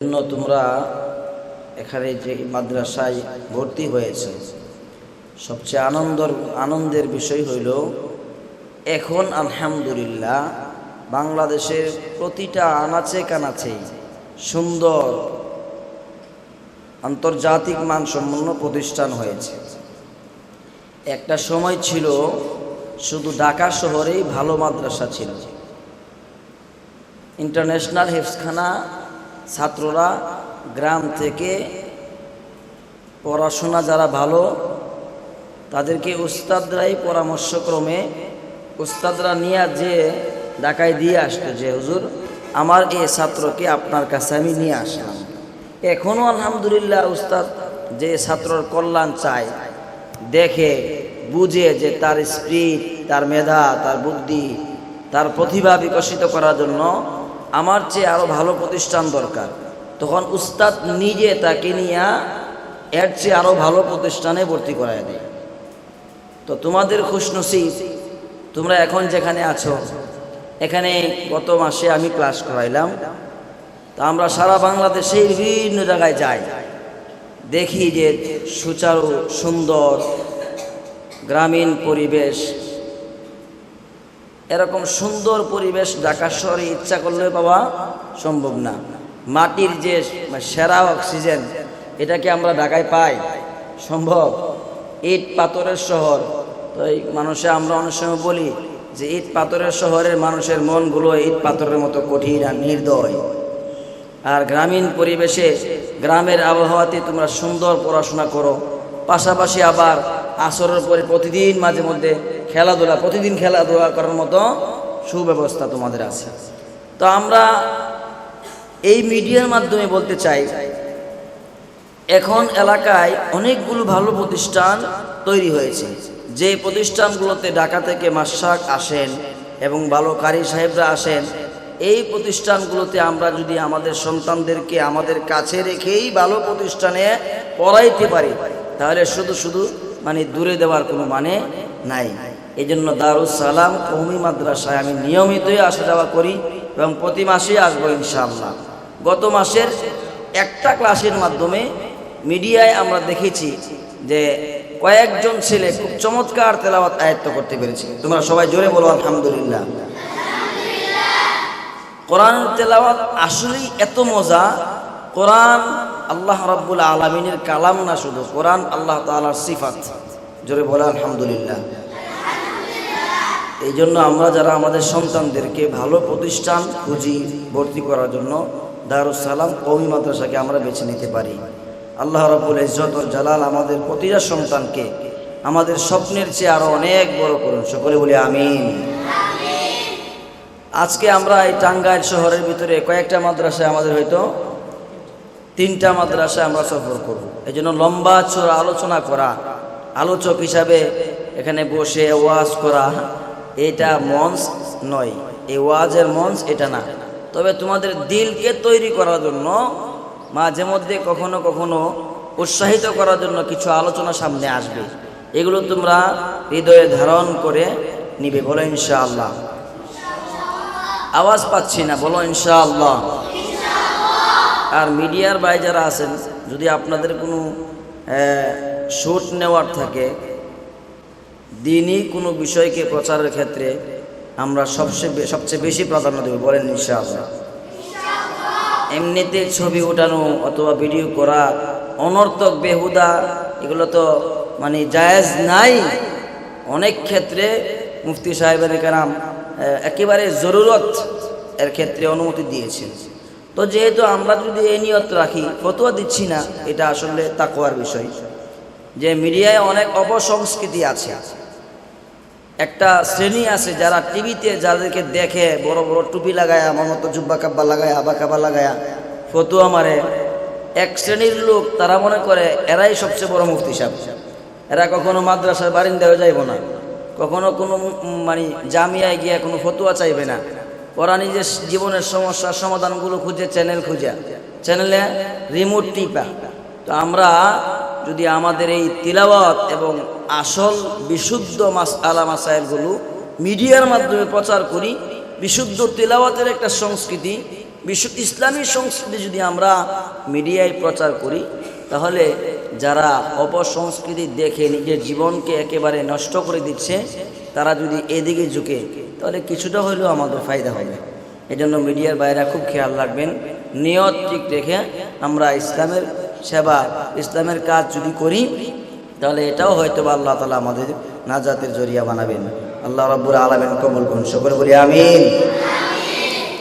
জন্য তোমরা এখানে যে মাদ্রাসায় ভর্তি হয়েছে, সবচেয়ে আনন্দর, আনন্দের বিষয় হইল, এখন আলহামদুলিল্লাহ বাংলাদেশের প্রতিটা আনাচে কানাচে সুন্দর আন্তর্জাতিক মানসম্পন্ন প্রতিষ্ঠান হয়েছে। একটা সময় ছিল শুধু ঢাকা শহরেই ভালো মাদ্রাসা ছিল। ইন্টারন্যাশনাল হেফসখানা ছাত্ররা গ্রাম থেকে পড়াশোনা যারা ভালো, তাদেরকে উস্তাদরাই পরামর্শক্রমে উস্তাদরা নিয়ে যে ঢাকায় দিয়ে আসতো যে, হুজুর, আমার এই ছাত্রকে আপনার কাছে আমি নিয়ে আসলাম। এখনও আলহামদুলিল্লাহ উস্তাদ যে ছাত্রর কল্যাণ চায়, দেখে, বুঝে যে তার স্পিরিট, তার মেধা, তার বুদ্ধি, তার প্রতিভা বিকশিত করার জন্য আমার চেয়ে আরও ভালো প্রতিষ্ঠান দরকার। তখন উস্তাদ নিজে তাকে নিয়ে এর চেয়ে আরও ভালো প্রতিষ্ঠানে ভর্তি করায় দেয়। তো তোমাদের খুশনসিব, তোমরা এখন যেখানে আছো, এখানে গত মাসে আমি ক্লাস করাইলাম। তা আমরা সারা বাংলাদেশে বিভিন্ন জায়গায় যাই। দেখি যে সুচারু, সুন্দর, গ্রামীণ পরিবেশ এরকম সুন্দর পরিবেশ ঢাকা শহরে ইচ্ছা করলে পাওয়া সম্ভব না। মাটির যে সেরা অক্সিজেন এটা কি আমরা ঢাকায় পাই, সম্ভব। ইট পাথরের শহর, তো এই মানুষে আমরা অনেক সময় বলি যে ইট পাথরের শহরের মানুষের মনগুলো ইট পাথরের মতো কঠিন আর নির্দয়। আর গ্রামীণ পরিবেশে গ্রামের আবহাওয়াতে তোমরা সুন্দর পড়াশোনা করো পাশাপাশি আবার আসরের পরে প্রতিদিন মাঝে মধ্যে খেলাধুলা, প্রতিদিন খেলাধুলা করার মতো সুব্যবস্থা তোমাদের আছে। তো আমরা এই মিডিয়ার মাধ্যমে বলতে চাই, এখন এলাকায় অনেকগুলো ভালো প্রতিষ্ঠান তৈরি হয়েছে। যে প্রতিষ্ঠানগুলোতে ঢাকা থেকে মাসাক আসেন এবং ভালো কারি সাহেবরা আসেন, এই প্রতিষ্ঠানগুলোতে আমরা যদি আমাদের সন্তানদেরকে আমাদের কাছে রেখেই ভালো প্রতিষ্ঠানে পড়াইতে পারি তাহলে শুধু শুধু মানে দূরে দেওয়ার কোনো মানে নাই। এই জন্য দারুস সালাম কৌমি মাদ্রাসায় আমি নিয়মিতই আসা যাওয়া করি এবং প্রতি মাসেই আসব ইনশাআল্লাহ। গত মাসের একটা ক্লাসের মাধ্যমে মিডিয়ায় আমরা দেখেছি যে কয়েকজন ছেলে খুব চমৎকার তেলাওয়াত আয়ত্ত করতে পেরেছে। তোমরা সবাই জোরে বলো, আলহামদুলিল্লাহ। কোরআন তেলাওয়াত আসলেই এত মজা, কোরআন আল্লাহ রাব্বুল আলমিনের কালাম না শুধু, কোরআন আল্লাহ তালার সিফাত। জোরে বলে আলহামদুলিল্লাহ। এই জন্য আমরা যারা আমাদের সন্তানদেরকে ভালো প্রতিষ্ঠান খুঁজি, ভর্তি করার জন্য দারুস সালাম কৌমি মাদ্রাসাকে আমরা বেছে নিতে পারি। আল্লাহ রাবুল ইজ্জত ও জালাল আমাদের প্রতিটা সন্তানকে আমাদের স্বপ্নের চেয়ে আরও অনেক বড় করুন। সকলে বলি আমিন। আজকে আমরা এই টাঙ্গাইল শহরের ভিতরে কয়েকটা মাদ্রাসায় আমাদের হয়তো তিনটা মাদ্রাসায় আমরা সফর করব। এই জন্য লম্বা চোরা আলোচনা করা, আলোচক হিসাবে এখানে বসে ওয়াজ করা, এটা মঞ্চ নয়। এই ওয়াজের মঞ্চ এটা না। তবে তোমাদের দিলকে তৈরি করার জন্য, মাঝে মধ্যে কখনো কখনো উৎসাহিত করার জন্য কিছু আলোচনা সামনে আসবে। এগুলো তোমরা হৃদয়ে ধারণ করে নিবে, বলো ইনশাআল্লাহ। আওয়াজ পাচ্ছি না, বলো ইনশাআল্লাহ। আর মিডিয়ার ভাই যারা আছেন, যদি আপনাদের কোনো শ্যুট নেওয়ার থাকে, দিনই কোনো বিষয়কে প্রচারের ক্ষেত্রে আমরা সবচেয়ে সবচেয়ে বেশি প্রাধান্য দেব, বলেন ইনশাআল্লাহ। এমনিতে ছবি ওঠানো অথবা ভিডিও করা অনর্থক, বেহুদা, এগুলো তো মানে জায়েজ নাই। অনেক ক্ষেত্রে মুফতি সাহেবের কারাম একেবারে জরুরত এর ক্ষেত্রে অনুমতি দিয়েছেন। তো যেহেতু আমরা যদি এই নিয়ত রাখি, ফতোয়া দিচ্ছি না, এটা আসলে তাকোয়ার বিষয়। যে মিডিয়ায় অনেক অপসংস্কৃতি আছে। একটা শ্রেণি আছে যারা টিভিতে যাদেরকে দেখে বড় বড় টুপি লাগায় আমার মতো জুব্বা কাব্বা লাগায়, আবা কাব্বা লাগায়া ফতুয়া মারে, এক শ্রেণির লোক তারা মনে করে এরাই সবচেয়ে বড় মুফতি সাহেব। এরা কখনো মাদ্রাসার বারিন্দায় যাইব না, কখনো কোনো মানে জামিয়ায় গিয়ে কোনো ফতুয়া চাইবে না। ওরা নিজের জীবনের সমস্যার সমাধানগুলো খুঁজে চ্যানেল খুঁজে। চ্যানেলে রিমোট টিপা। তো আমরা যদি আমাদের এই তিলাওয়াত এবং আসল বিশুদ্ধ মাস আলা মাসাইলগুলো মিডিয়ার মাধ্যমে প্রচার করি, বিশুদ্ধ তিলাওয়াতের একটা সংস্কৃতি বিশ্ব ইসলামী সংস্কৃতি যদি আমরা মিডিয়ায় প্রচার করি, তাহলে যারা অপসংস্কৃতি দেখে নিজের জীবনকে একেবারে নষ্ট করে দিচ্ছে, তারা যদি এদিকে ঝুঁকে তাহলে কিছুটা হলেও আমাদের ফায়দা হবে। এজন্য মিডিয়ার বাইরে খুব খেয়াল রাখবেন। নিয়ত ঠিক রেখে আমরা ইসলামের সেবা, ইসলামের কাজ যদি করি, তাহলে এটাও হয়তো বা আল্লাহ তালা আমাদের নাজাতের জরিয়া বানাবেন। আল্লাহ রব্বুর আলমেন কবুল করুন সকলে বলি আমিন।